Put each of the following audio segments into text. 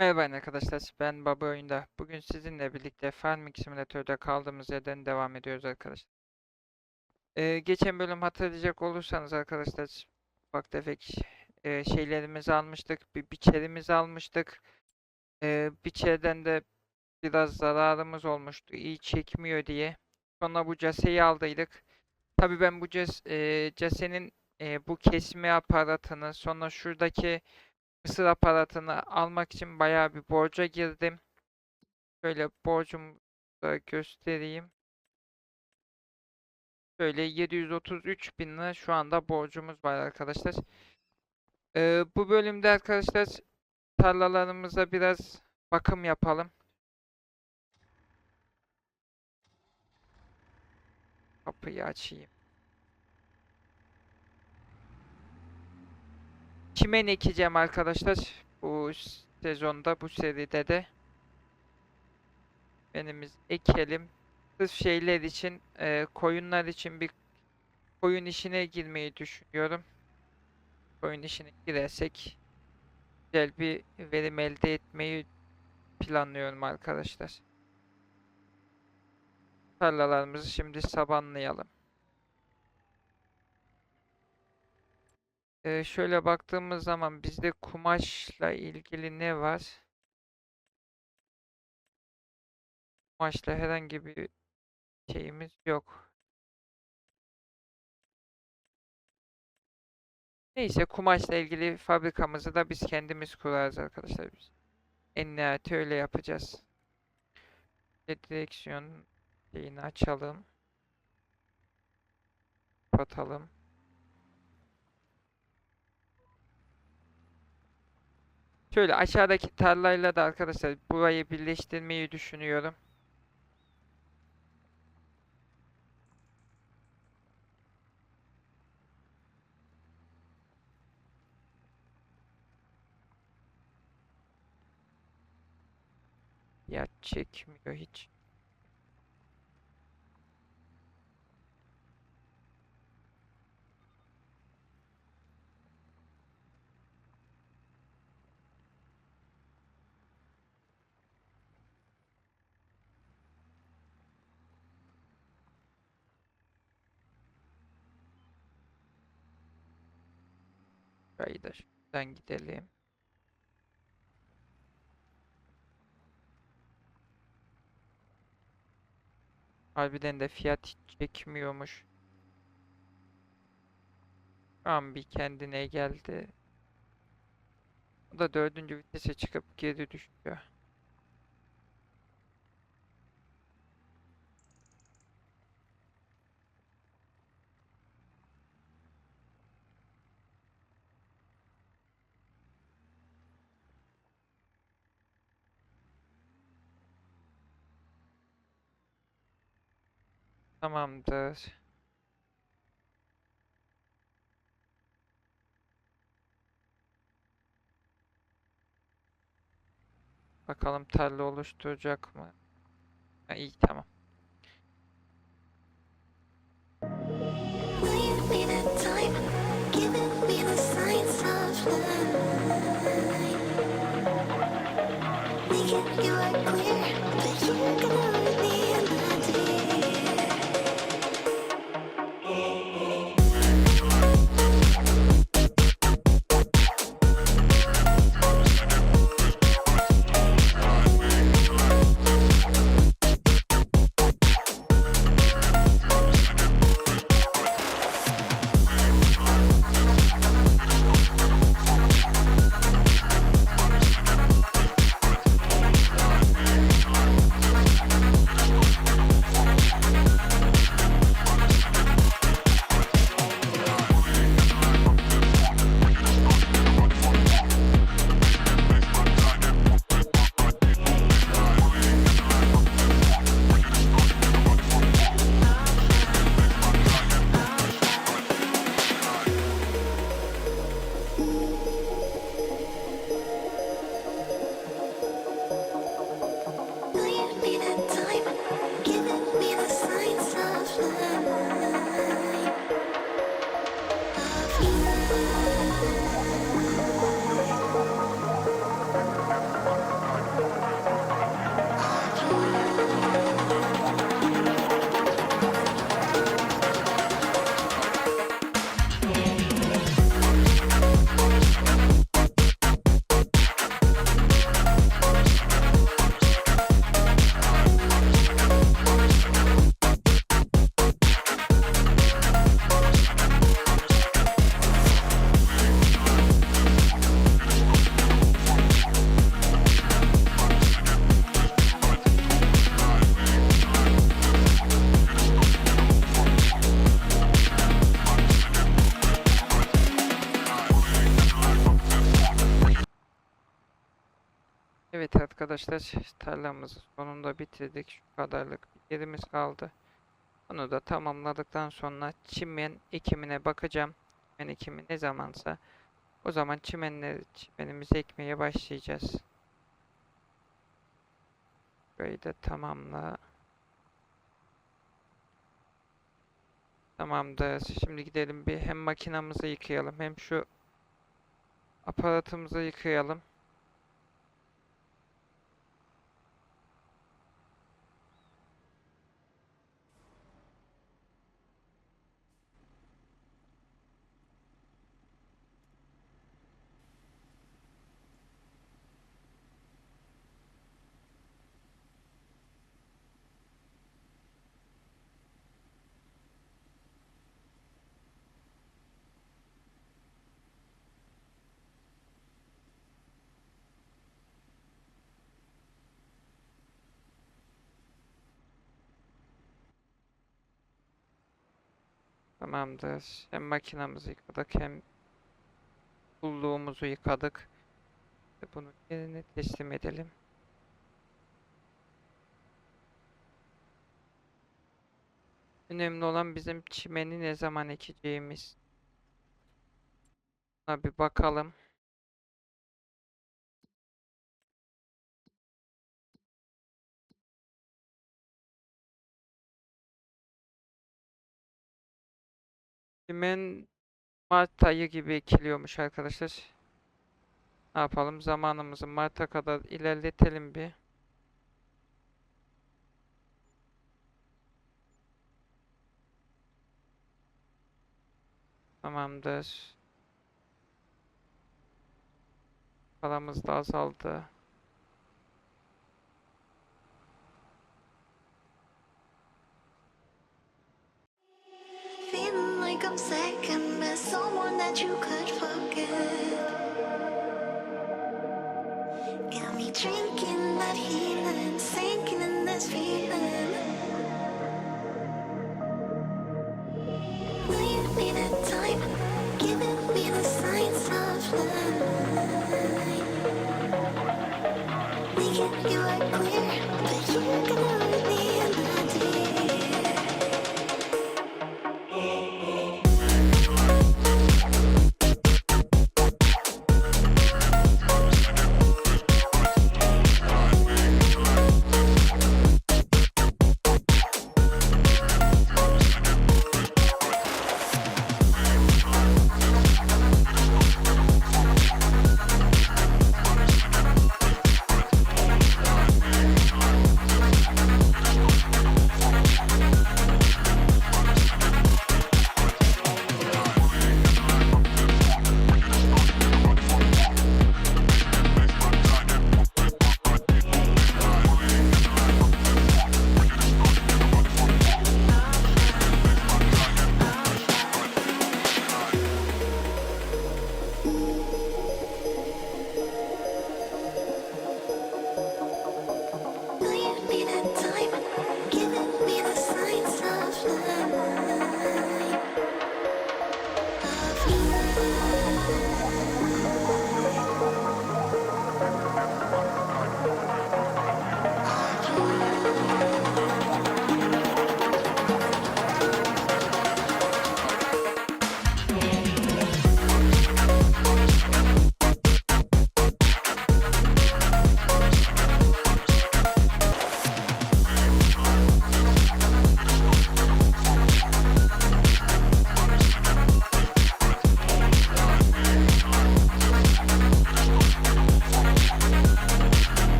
Merhaba arkadaşlar, ben Baba Oyunda. Bugün sizinle birlikte Farming Simulator'da kaldığımız yerden devam ediyoruz arkadaşlar. Ee, geçen bölüm hatırlayacak olursanız arkadaşlar, ufak tefek e, şeylerimizi almıştık, bir biçerimizi almıştık. Ee, biçerden de biraz zararımız olmuştu, iyi çekmiyor diye. Sonra bu caseyi aldıydık. Tabii ben bu cas e, casenin e, bu kesme aparatını, sonra şuradaki Mısır aparatını almak için bayağı bir borca girdim. Şöyle borcumu da göstereyim. Şöyle 733 bin lira şu anda borcumuz var arkadaşlar. Ee, bu bölümde arkadaşlar tarlalarımıza biraz bakım yapalım. Kapıyı açayım. Çimen ekeceğim arkadaşlar. Bu sezonda, bu seride de. Benimiz ekelim. Sırf şeyler için, e, koyunlar için bir koyun işine girmeyi düşünüyorum. Koyun işine girersek güzel bir verim elde etmeyi planlıyorum arkadaşlar. Tarlalarımızı şimdi sabanlayalım. Şöyle baktığımız zaman bizde kumaşla ilgili ne var? Kumaşla herhangi bir şeyimiz yok. Neyse kumaşla ilgili fabrikamızı da biz kendimiz kurarız arkadaşlar biz. En nihayeti öyle yapacağız. Direksiyon şeyini açalım. Kapatalım. Şöyle aşağıdaki tarlayla da arkadaşlar burayı birleştirmeyi düşünüyorum. Ya çekmiyor hiç. Şurayı da şuradan gidelim. Harbiden de fiyat hiç çekmiyormuş. Şu an bir kendine geldi. O da dördüncü vitese çıkıp geri düşüyor. Tamamdır. Bakalım tarla oluşturacak mı? Ha, iyi tamam. Life? Making you are clear, but you're gonna leave arkadaşlar tarlamızı sonunda bitirdik. Şu kadarlık yerimiz kaldı. Onu da tamamladıktan sonra çimen ekimine bakacağım. Çimen ekimi ne zamansa o zaman çimenleri, çimenimizi ekmeye başlayacağız. Burayı da tamamla. Tamamdır. Şimdi gidelim bir hem makinamızı yıkayalım hem şu aparatımızı yıkayalım. Tamamdır. Hem makinamızı yıkadık hem bulluğumuzu yıkadık. Bunu yerine teslim edelim. Önemli olan bizim çimeni ne zaman ekeceğimiz. Buna bir bakalım. Çimen Mart ayı gibi ekiliyormuş arkadaşlar. Ne yapalım? Zamanımızı Mart'a kadar ilerletelim bir. Tamamdır. Paramız da azaldı. Second best, someone that you could forget. Got me drinking that sinking in this feeling. You needed time, giving me the signs of. Thinking you were clear, but you're gonna me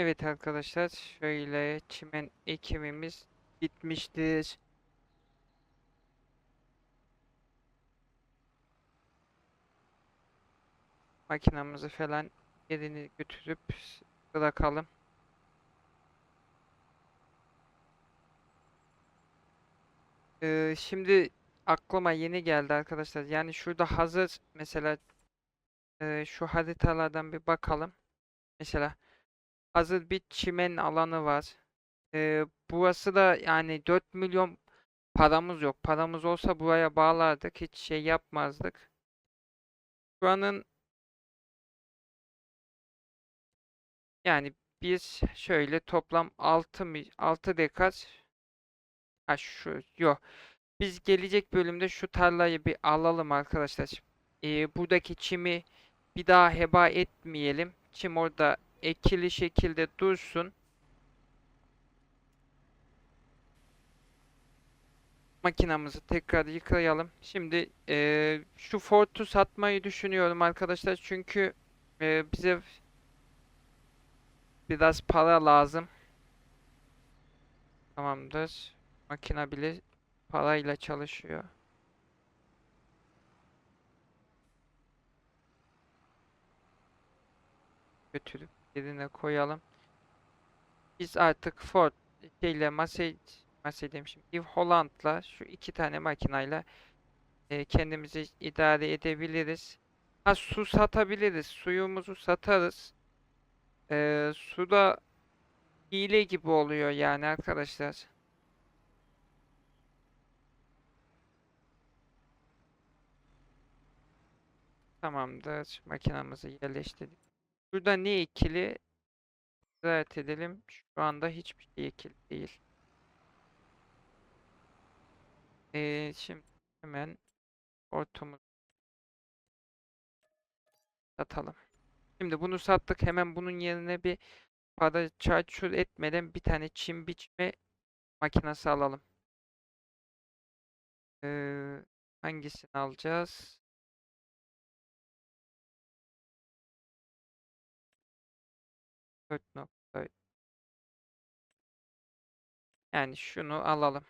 Evet arkadaşlar şöyle çimen ekimimiz bitmiştir. Makinamızı falan yerini götürüp bırakalım. Ee, şimdi aklıma yeni geldi arkadaşlar. Yani şurada hazır mesela e, şu haritalardan bir bakalım. Mesela hazır bir çimen alanı var. Ee, burası da yani 4 milyon paramız yok. Paramız olsa buraya bağlardık. Hiç şey yapmazdık. Buranın yani biz şöyle toplam 6 mi 6 dekar ha şu yok. Biz gelecek bölümde şu tarlayı bir alalım arkadaşlar. Ee, buradaki çimi bir daha heba etmeyelim. Çim orada ekili şekilde dursun. Makinamızı tekrar yıkayalım. Şimdi eee, şu Ford'u satmayı düşünüyorum arkadaşlar. Çünkü eee, bize biraz para lazım. Tamamdır. Makina bile parayla çalışıyor. Götürüp yerine koyalım. Biz artık Ford şeyle Mercedes, Mercedes şimdi New Holland'la şu iki tane makinayla e, kendimizi idare edebiliriz. Ha su satabiliriz. Suyumuzu satarız. E, su da hile gibi oluyor yani arkadaşlar. Tamamdır. Makinamızı yerleştirdik. Burada ne ikili? Ziraat edelim. Şu anda hiçbir şey ekili değil. Ee, şimdi hemen hortumumuzu satalım. Şimdi bunu sattık. Hemen bunun yerine bir para çarçur etmeden bir tane çim biçme makinesi alalım. Ee, hangisini alacağız? Dört nokta. Yani şunu alalım.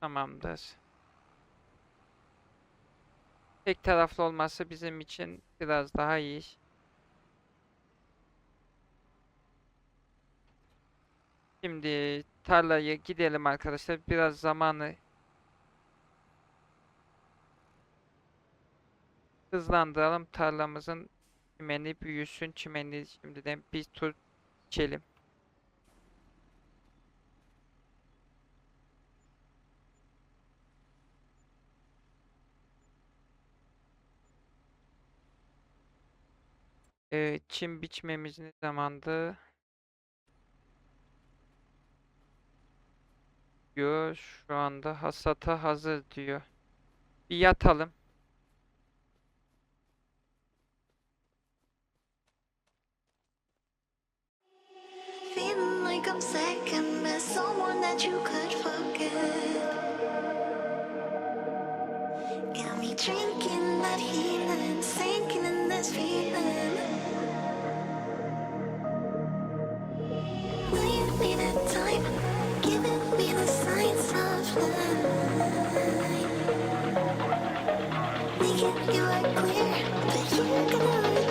Tamamdır. Tek taraflı olması bizim için biraz daha iyi. Şimdi tarlaya gidelim arkadaşlar. Biraz zamanı hızlandıralım. Tarlamızın çimeni büyüsün. Çimeni şimdiden bir tur içelim. Ee, çim biçmemiz ne zamandı? Diyor. Şu anda hasata hazır diyor. Bir yatalım. You look clear, but you're gonna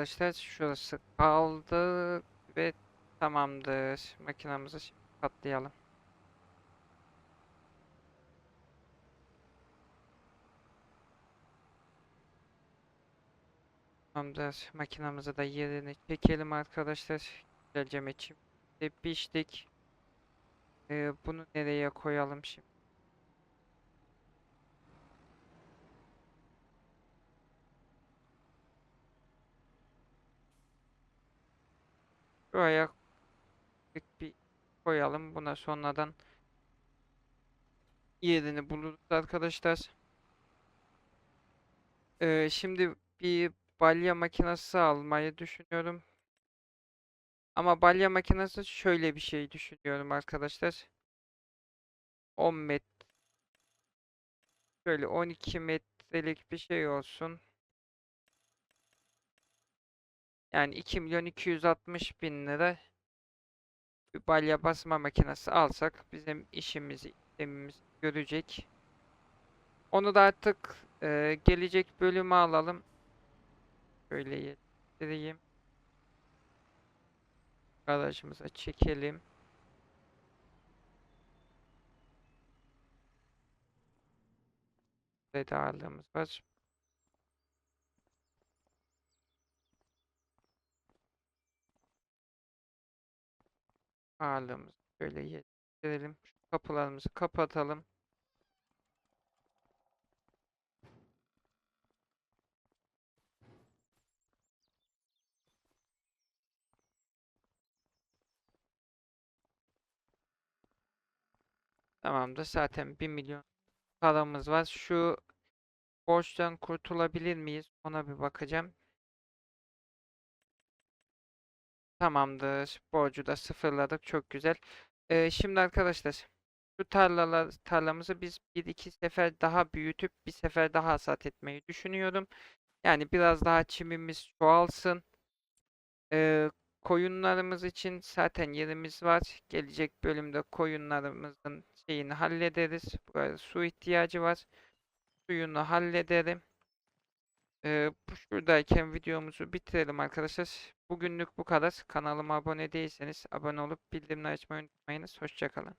arkadaşlar şurası kaldı ve tamamdır. Makinamızı şimdi patlayalım. Tamamdır. Makinamızı da yerine çekelim arkadaşlar. Güzelce meçhimde piştik. Ee, bunu nereye koyalım şimdi? Buraya bir bir koyalım. Buna sonradan yerini buluruz arkadaşlar. Ee, şimdi bir balya makinesi almayı düşünüyorum. Ama balya makinesi şöyle bir şey düşünüyorum arkadaşlar. 10 metre şöyle 12 metrelik bir şey olsun. Yani 2 milyon 260 bin lira bir balya basma makinesi alsak bizim işimizi işlemimizi görecek. Onu da artık e, gelecek bölüme alalım. Şöyle yedireyim. Garajımıza çekelim. Burada ağırlığımız var. Ağırlığımızı şöyle yedirelim. Şu kapılarımızı kapatalım. Tamamdır. Zaten 1 milyon paramız var. Şu borçtan kurtulabilir miyiz? Ona bir bakacağım. Tamamdır. Borcu da sıfırladık. Çok güzel. Ee, şimdi arkadaşlar şu tarlalar tarlamızı biz bir iki sefer daha büyütüp bir sefer daha hasat etmeyi düşünüyorum. Yani biraz daha çimimiz çoğalsın. Ee, koyunlarımız için zaten yerimiz var. Gelecek bölümde koyunlarımızın şeyini hallederiz. Burada su ihtiyacı var. Suyunu hallederim. Ee, şuradayken videomuzu bitirelim arkadaşlar. Bugünlük bu kadar. Kanalıma abone değilseniz abone olup bildirimleri açmayı unutmayınız. Hoşçakalın.